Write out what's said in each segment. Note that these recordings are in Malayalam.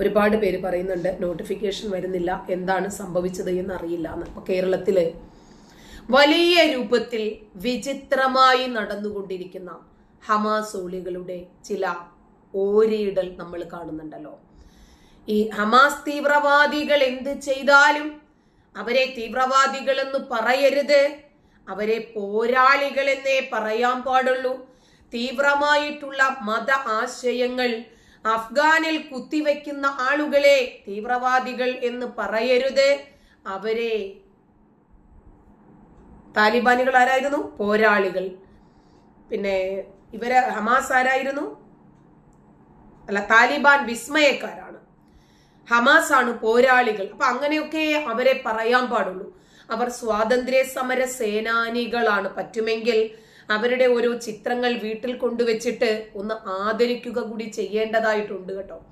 ഒരുപാട് പേര് പറയുന്നുണ്ട് നോട്ടിഫിക്കേഷൻ വരുന്നില്ല. എന്താണ് സംഭവിച്ചത് എന്ന് അറിയില്ല എന്ന്. അപ്പൊ കേരളത്തിൽ വലിയ രൂപത്തിൽ വിചിത്രമായി നടന്നുകൊണ്ടിരിക്കുന്ന ഹമാസോളികളുടെ ചില ഓരിയിടൽ നമ്മൾ കാണുന്നുണ്ടല്ലോ. ഈ ഹമാസ് തീവ്രവാദികൾ എന്ത് ചെയ്താലും അവരെ തീവ്രവാദികളെന്ന് പറയരുത്. അവരെ പോരാളികളെന്നേ പറയാൻ പാടുള്ളൂ. തീവ്രമായിട്ടുള്ള മത ആശയങ്ങൾ അഫ്ഗാനിൽ കുത്തിവെക്കുന്ന ആളുകളെ തീവ്രവാദികൾ എന്ന് പറയരുത്. അവരെ താലിബാനികൾ ആരായിരുന്നു? പോരാളികൾ. പിന്നെ ഇവരെ ഹമാസ് ആരായിരുന്നു? അല്ല താലിബാൻ വിസ്മയക്കാരാണ്. ഹമാസ് ആണ് പോരാളികൾ. അപ്പൊ അങ്ങനെയൊക്കെ അവരെ പറയാൻ പാടുള്ളൂ. അവർ സ്വാതന്ത്ര്യ സമര സേനാനികളാണ് പറ്റുമെങ്കിൽ അവരുടെ ഓരോ ചിത്രങ്ങൾ വീട്ടിൽ കൊണ്ടുവച്ചിട്ട് ഒന്ന് ആദരിക്കുക കൂടി ചെയ്യേണ്ടതായിട്ടുണ്ട് കേട്ടോ.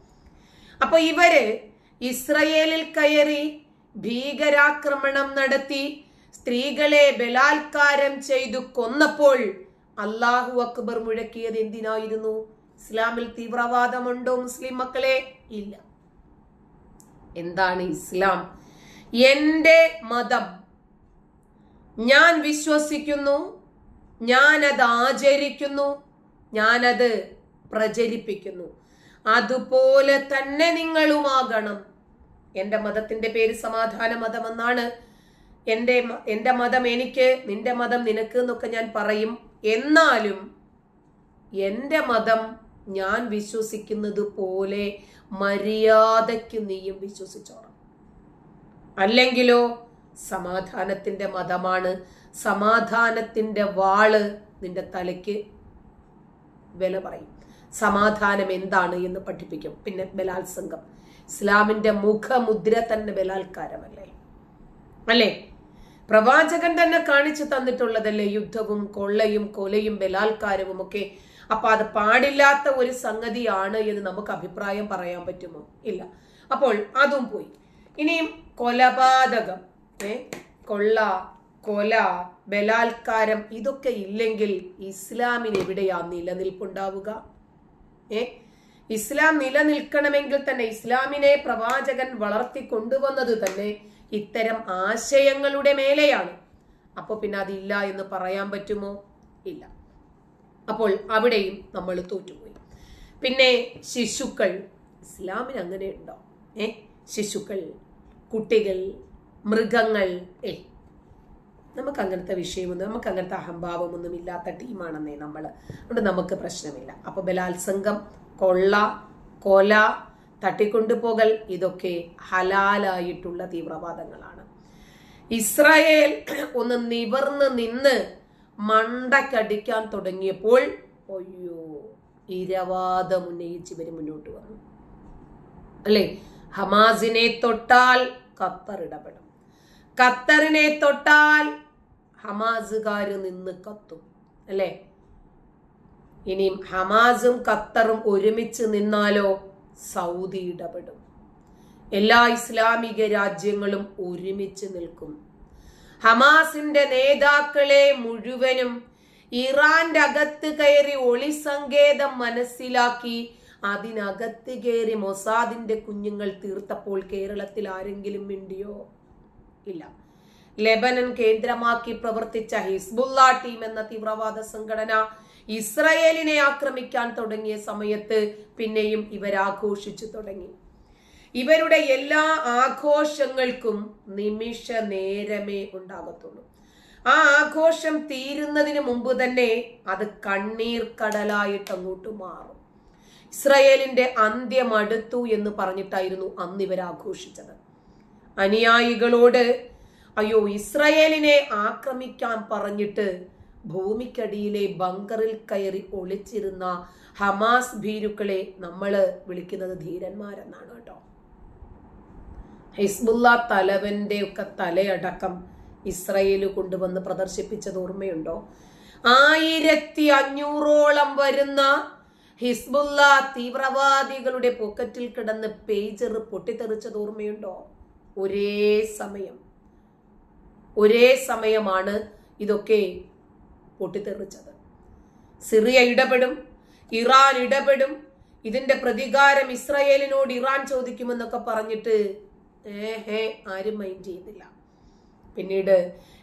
അപ്പൊ ഇവർ ഇസ്രയേലിൽ കയറി ഭീകരാക്രമണം നടത്തി സ്ത്രീകളെ ബലാത്കാരം ചെയ്തു കൊന്നപ്പോൾ അള്ളാഹു അക്ബർ മുഴക്കിയത് എന്തിനായിരുന്നു? ഇസ്ലാമിൽ തീവ്രവാദമുണ്ടോ മുസ്ലിം മക്കളെ? ഇല്ല. എന്താണ് ഇസ്ലാം? എന്റെ മതം. ഞാൻ വിശ്വസിക്കുന്നു ഞാനത് ആചരിക്കുന്നു ഞാനത് പ്രചരിപ്പിക്കുന്നു. അതുപോലെ തന്നെ നിങ്ങളുമാകണം. എന്റെ മതത്തിന്റെ പേര് സമാധാന മതമെന്നാണ്. എന്റെ എന്റെ മതം എനിക്ക് നിന്റെ മതം നിനക്ക് എന്നൊക്കെ ഞാൻ പറയും. എന്നാലും എന്റെ മതം ഞാൻ വിശ്വസിക്കുന്നത് പോലെ മര്യാദയ്ക്ക് നീയും വിശ്വസിച്ചോണം. അല്ലെങ്കിലോ സമാധാനത്തിന്റെ മതമാണ് സമാധാനത്തിന്റെ വാൾ നിന്റെ തലയ്ക്ക് വില പറയും. സമാധാനം എന്താണ് എന്ന് പഠിപ്പിക്കും. പിന്നെ ബലാത്സംഗം. ഇസ്ലാമിന്റെ മുഖമുദ്ര തന്നെ ബലാത്കാരമല്ലേ? അല്ലേ? പ്രവാചകൻ തന്നെ കാണിച്ചു തന്നിട്ടുള്ളതല്ലേ? യുദ്ധവും കൊള്ളയും കൊലയും ബലാത്കാരവും ഒക്കെ. അപ്പൊ അത് പാടില്ലാത്ത ഒരു സംഗതിയാണ് എന്ന് നമുക്ക് അഭിപ്രായം പറയാൻ പറ്റുമോ? ഇല്ല. അപ്പോൾ അതും പോയി. ഇനിയും കൊലപാതകം. ഏ? കൊള്ള കൊല ബലാത്കാരം ഇതൊക്കെ ഇല്ലെങ്കിൽ ഇസ്ലാമിന് എവിടെയാ നിലനിൽപ്പുണ്ടാവുക? ഏ? ഇസ്ലാം നിലനിൽക്കണമെങ്കിൽ തന്നെ ഇസ്ലാമിനെ പ്രവാചകൻ വളർത്തി കൊണ്ടുവന്നത് തന്നെ ഇത്തരം ആശയങ്ങളുടെ മേലെയാണ്. അപ്പോൾ പിന്നെ അതില്ല എന്ന് പറയാൻ പറ്റുമോ? ഇല്ല. അപ്പോൾ അവിടെയും നമ്മൾ തോറ്റുപോയി. പിന്നെ ശിശുക്കൾ ഇസ്ലാമിന് അങ്ങനെ ഉണ്ടോ? ഏ? ശിശുക്കൾ കുട്ടികൾ മൃഗങ്ങൾ ഏ? നമുക്ക് അങ്ങനത്തെ വിഷയമൊന്നും നമുക്ക് അങ്ങനത്തെ അഹംഭാവമൊന്നും ഇല്ലാത്ത ടീമാണെന്നേ നമ്മൾ അതുകൊണ്ട് നമുക്ക് പ്രശ്നമില്ല. അപ്പോൾ ബലാത്സംഗം കൊള്ള കൊല തട്ടിക്കൊണ്ടുപോകൽ ഇതൊക്കെ ഹലാലായിട്ടുള്ള തീവ്രവാദങ്ങളാണ്. ഇസ്രായേൽ ഒന്ന് നിവർന്ന് നിന്ന് മണ്ടക്കടിക്കാൻ തുടങ്ങിയപ്പോൾ അയ്യോ ഇരവാദം ഉന്നയിച്ച് ഇവർ മുന്നോട്ട് വന്നു. അല്ലേ? ഹമാസിനെ തൊട്ടാൽ ഖത്തർ ഇടപെടും. ഖത്തറിനെ തൊട്ടാൽ ഹമാസുകാര് നിന്ന് കത്തും അല്ലേ? ഇനിയും ഹമാസും ഖത്തറും ഒരുമിച്ച് നിന്നാലോ സൗദി ഇടപെടും. എല്ലാ ഇസ്ലാമിക രാജ്യങ്ങളും ഒരുമിച്ച് നിൽക്കും. ഹമാസിന്റെ നേതാക്കളെ മുഴുവനും ഇറാന്റെ അകത്ത് കയറി ഒളി സങ്കേതം മനസ്സിലാക്കി അതിനകത്ത് കയറി മൊസാദിന്റെ കുഞ്ഞുങ്ങൾ തീർത്തപ്പോൾ കേരളത്തിൽ ആരെങ്കിലും മിണ്ടിയോ? ഇല്ല. ലെബനൻ കേന്ദ്രമാക്കി പ്രവർത്തിച്ച ഹിസ്ബുള്ള ടീം എന്ന തീവ്രവാദ സംഘടന ഇസ്രയേലിനെ ആക്രമിക്കാൻ തുടങ്ങിയ സമയത്ത് പിന്നെയും ഇവരാഘോഷിച്ചു തുടങ്ങി. ഇവരുടെ എല്ലാ ആഘോഷങ്ങൾക്കും നിമിഷ നേരമേ ഉണ്ടാകത്തുള്ളൂ. ആ ആഘോഷം തീരുന്നതിന് മുമ്പ് തന്നെ അത് കണ്ണീർ കടലായിട്ട് അങ്ങോട്ട് മാറും. ഇസ്രയേലിന്റെ അന്ത്യം അടുത്തു എന്ന് പറഞ്ഞിട്ടായിരുന്നു അന്ന് ഇവർ ആഘോഷിച്ചത് അനുയായികളോട് അയ്യോ ഇസ്രയേലിനെ ആക്രമിക്കാൻ പറഞ്ഞിട്ട് ഭൂമിക്കടിയിലെ ബങ്കറിൽ കയറി ഒളിച്ചിരുന്ന ഹമാസ് ഭീരുക്കളെ നമ്മൾ വിളിക്കുന്നത് ധീരന്മാരെന്നാണ് കേട്ടോ. ഹിസ്ബുല്ല തലവന്റെ ഒക്കെ തലയടക്കം ഇസ്രയേൽ കൊണ്ടുവന്ന് പ്രദർശിപ്പിച്ചത് ഓർമ്മയുണ്ടോ? ആയിരത്തി അഞ്ഞൂറോളം വരുന്ന ഹിസ്ബുല്ല തീവ്രവാദികളുടെ പോക്കറ്റിൽ കിടന്ന് പേജർ പൊട്ടിത്തെറിച്ചത് ഓർമ്മയുണ്ടോ? ഒരേ സമയം. ഒരേ സമയമാണ് ഇതൊക്കെ പൊട്ടിത്തെറിച്ചത്. സിറിയ ഇടപെടും ഇറാൻ ഇടപെടും ഇതിന്റെ പ്രതികാരം ഇസ്രയേലിനോട് ഇറാൻ ചോദിക്കുമെന്നൊക്കെ പറഞ്ഞിട്ട് ഏഹേ ആരും മൈൻഡ് ചെയ്യുന്നില്ല. പിന്നീട്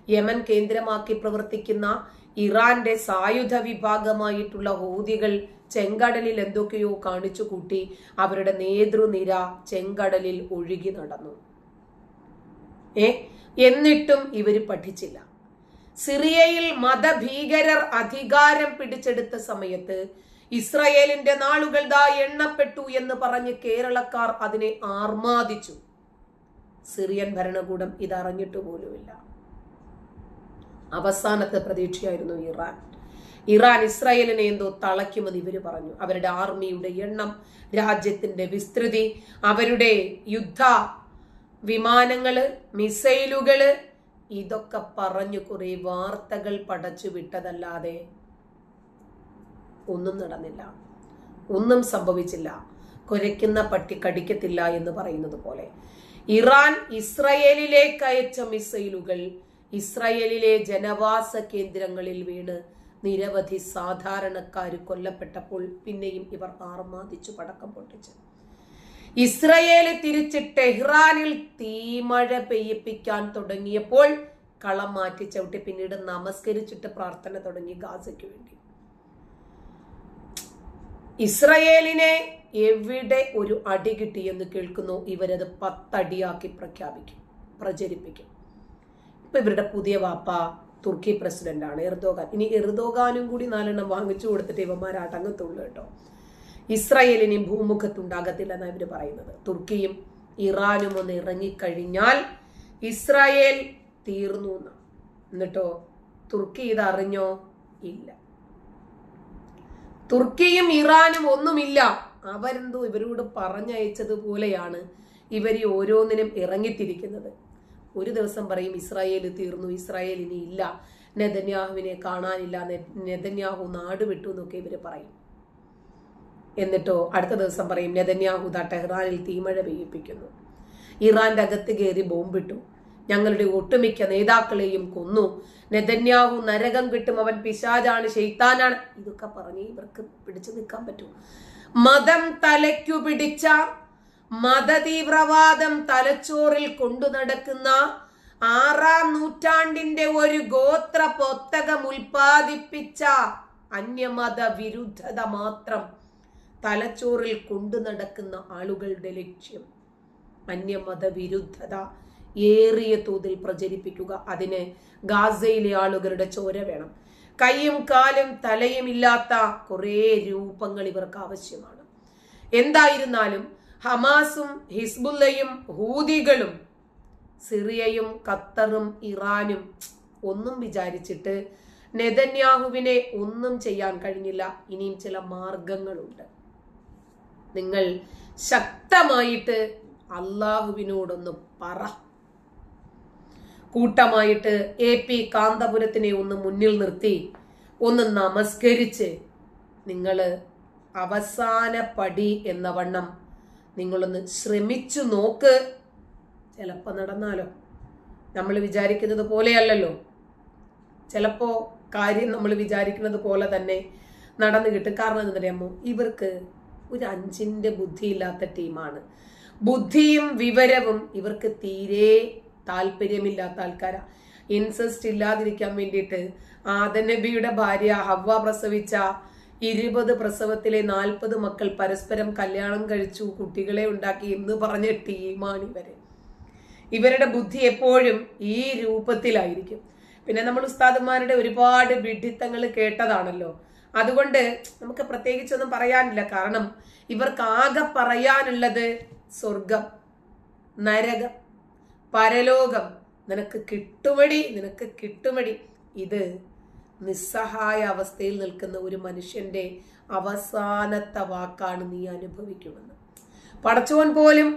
യമൻ കേന്ദ്രമാക്കി പ്രവർത്തിക്കുന്ന ഇറാന്റെ സായുധ വിഭാഗമായിട്ടുള്ള ഹൂതികൾ ചെങ്കടലിൽ എന്തൊക്കെയോ കാണിച്ചു കൂട്ടി അവരുടെ നേതൃനിര ചെങ്കടലിൽ ഒഴുകി നടന്നു. ഏ എന്നിട്ടും ഇവർ പഠിച്ചില്ല. സിറിയയിൽ മതഭീകരർ അധികാരം പിടിച്ചെടുത്ത സമയത്ത് ഇസ്രയേലിന്റെ നാളുകൾ ദാ എണ്ണപ്പെട്ടു എന്ന് പറഞ്ഞ് കേരളക്കാർ അതിനെ ആർമാദിച്ചു. സിറിയൻ ഭരണകൂടം ഇതറിഞ്ഞിട്ട് പോലുമില്ല. അവസാനത്തെ പ്രതീക്ഷയായിരുന്നു ഇറാൻ. ഇറാൻ ഇസ്രായേലിനെ എന്തോ തളയ്ക്കുമെന്ന് ഇവർ പറഞ്ഞു. അവരുടെ ആർമിയുടെ എണ്ണം രാജ്യത്തിന്റെ വിസ്തൃതി അവരുടെ യുദ്ധ വിമാനങ്ങൾ മിസൈലുകൾ ഇതൊക്കെ പറഞ്ഞു കുറെ വാർത്തകൾ പടച്ചു വിട്ടതല്ലാതെ ഒന്നും നടന്നില്ല. ഒന്നും സംഭവിച്ചില്ല. കുരയ്ക്കുന്ന പട്ടി കടിക്കത്തില്ല എന്ന് പറയുന്നത് പോലെ. ഇറാൻ ഇസ്രയേലിലേക്ക് അയച്ച മിസൈലുകൾ ഇസ്രയേലിലെ ജനവാസ കേന്ദ്രങ്ങളിൽ വീണ് നിരവധി സാധാരണക്കാർ കൊല്ലപ്പെട്ടപ്പോൾ പിന്നെയും ഇവർ ആർമാദിച്ചു പടക്കം പൊട്ടിച്ചു. ഇസ്രയേൽ തിരിച്ച് ടെഹ്റാനിൽ തീമഴ പെയ്യിപ്പിക്കാൻ തുടങ്ങിയപ്പോൾ കളം മാറ്റി ചവിട്ടി പിന്നീട് നമസ്കരിച്ചിട്ട് പ്രാർത്ഥന തുടങ്ങി ഗാസയ്ക്ക് വേണ്ടി. ഇസ്രയേലിനെ എവിടെ ഒരു അടി കിട്ടിയെന്ന് കേൾക്കുന്നു? ഇവരത് പത്തടിയാക്കി പ്രഖ്യാപിക്കും പ്രചരിപ്പിക്കും. ഇപ്പൊ ഇവരുടെ പുതിയ വാപ്പ തുർക്കി പ്രസിഡന്റാണ് എർദോഗാൻ. ഇനി എർദോഗാനും കൂടി നാലെണ്ണം വാങ്ങിച്ചു കൊടുത്തിട്ട് ഇവന്മാരാട്ടങ്ങത്തുള്ളൂ കേട്ടോ. ഇസ്രായേലിനെയും ഭൂമുഖത്തുണ്ടാകത്തില്ലെന്നാണ് ഇവർ പറയുന്നത്. തുർക്കിയും ഇറാനും ഒന്ന് ഇറങ്ങിക്കഴിഞ്ഞാൽ ഇസ്രായേൽ തീർന്നു എന്നാ. എന്നിട്ടോ തുർക്കി ഇതറിഞ്ഞോ? ഇല്ല. തുർക്കിയും ഇറാനും ഒന്നുമില്ല. അവരെന്തോ ഇവരോട് പറഞ്ഞയച്ചതുപോലെയാണ് ഇവർ ഓരോന്നിനും ഇറങ്ങിത്തിരിക്കുന്നത്. ഒരു ദിവസം പറയും ഇസ്രായേൽ തീർന്നു ഇസ്രായേലിനി ഇല്ല. നെതന്യാഹുവിനെ കാണാനില്ല. നെതന്യാഹു നാട് വിട്ടു എന്നൊക്കെ ഇവർ പറയും. എന്നിട്ടോ അടുത്ത ദിവസം പറയും നെതന്യാഹു ദാ ടെഹ്റാനിൽ തീമഴ പെയ്യിപ്പിക്കുന്നു. ഇറാന്റെ അകത്ത് കയറി ബോംബിട്ടു. ഞങ്ങളുടെ ഒട്ടുമിക്ക നേതാക്കളെയും കൊന്നു. നെതന്യാഹു നരകം കിട്ടും. അവൻ പിശാജാണ് ഷെയ്ത്താനാണ് ഇതൊക്കെ പറഞ്ഞ് ഇവർക്ക് പിടിച്ചു നിൽക്കാൻ പറ്റൂ. മതം തലയ്ക്കു പിടിച്ച മതതീവ്രവാദം തലച്ചോറിൽ കൊണ്ടു നടക്കുന്ന ആറാം നൂറ്റാണ്ടിന്റെ ഒരു ഗോത്ര പൊത്തകം ഉൽപ്പാദിപ്പിച്ച അന്യമത വിരുദ്ധത മാത്രം തലച്ചോറിൽ കൊണ്ടു നടക്കുന്ന ആളുകളുടെ ലക്ഷ്യം. അന്യമതവിരുദ്ധത ഏറിയ തോതിൽ പ്രചരിപ്പിക്കുക. അതിന് ഗാസയിലെ ആളുകളുടെ ചോര വേണം. കൈയും കാലും തലയും ഇല്ലാത്ത കുറേ രൂപങ്ങൾ ഇവർക്ക് ആവശ്യമാണ്. എന്തായിരുന്നാലും ഹമാസും ഹിസ്ബുല്ലയും ഹൂതികളും സിറിയയും ഖത്തറും ഇറാനും ഒന്നും വിചാരിച്ചിട്ട് നെതന്യാഹുവിനെ ഒന്നും ചെയ്യാൻ കഴിഞ്ഞില്ല. ഇനിയും ചില മാർഗങ്ങളുണ്ട്. നിങ്ങൾ ശക്തമായിട്ട് അള്ളാഹുവിനോടൊന്ന് പറ. കൂട്ടമായിട്ട് എ പി കാന്തപുരത്തിനെ ഒന്ന് മുന്നിൽ നിർത്തി ഒന്ന് നമസ്കരിച്ച് നിങ്ങൾ അവസാന പടി എന്ന വണ്ണം നിങ്ങളൊന്ന് ശ്രമിച്ചു നോക്ക്. ചിലപ്പോൾ നടന്നാലോ? നമ്മൾ വിചാരിക്കുന്നത് പോലെയല്ലല്ലോ. ചിലപ്പോൾ കാര്യം നമ്മൾ വിചാരിക്കുന്നത് പോലെ തന്നെ നടന്നു കിട്ടും. കാരണം എന്താ ഇവർക്ക് ഒരു അഞ്ചിന്റെ ബുദ്ധിയില്ലാത്ത ടീമാണ്. ബുദ്ധിയും വിവരവും ഇവർക്ക് തീരെ താല്പര്യമില്ലാത്ത ആൾക്കാരാണ് ഇൻസെസ്റ്റ് ഇല്ലാതിരിക്കാൻ വേണ്ടിയിട്ട് ആദനബിയുടെ ഭാര്യ ഹവ്വ പ്രസവിച്ച ഇരുപത് പ്രസവത്തിലെ നാൽപ്പത് മക്കൾ പരസ്പരം കല്യാണം കഴിച്ചു കുട്ടികളെ ഉണ്ടാക്കി എന്ന് പറഞ്ഞ ടീമാണ് ഇവർ. ഇവരുടെ ബുദ്ധി എപ്പോഴും ഈ രൂപത്തിലായിരിക്കും. പിന്നെ നമ്മൾ ഉസ്താദന്മാരുടെ ഒരുപാട് വിഡിത്തങ്ങൾ കേട്ടതാണല്ലോ. അതുകൊണ്ട് നമുക്ക് പ്രത്യേകിച്ചൊന്നും പറയാനില്ല. കാരണം ഇവർക്ക് ആകെ പറയാനുള്ളത് സ്വർഗം നരകം പരലോകം. നിനക്ക് കിട്ടുമടി നിനക്ക് കിട്ടുമടി. ഇത് നിസ്സഹായ അവസ്ഥയിൽ നിൽക്കുന്ന ഒരു മനുഷ്യന്റെ അവസാനത്തെ വാക്കാണ് നീ അനുഭവിക്കുമെന്ന് പടച്ചോൻ പോലും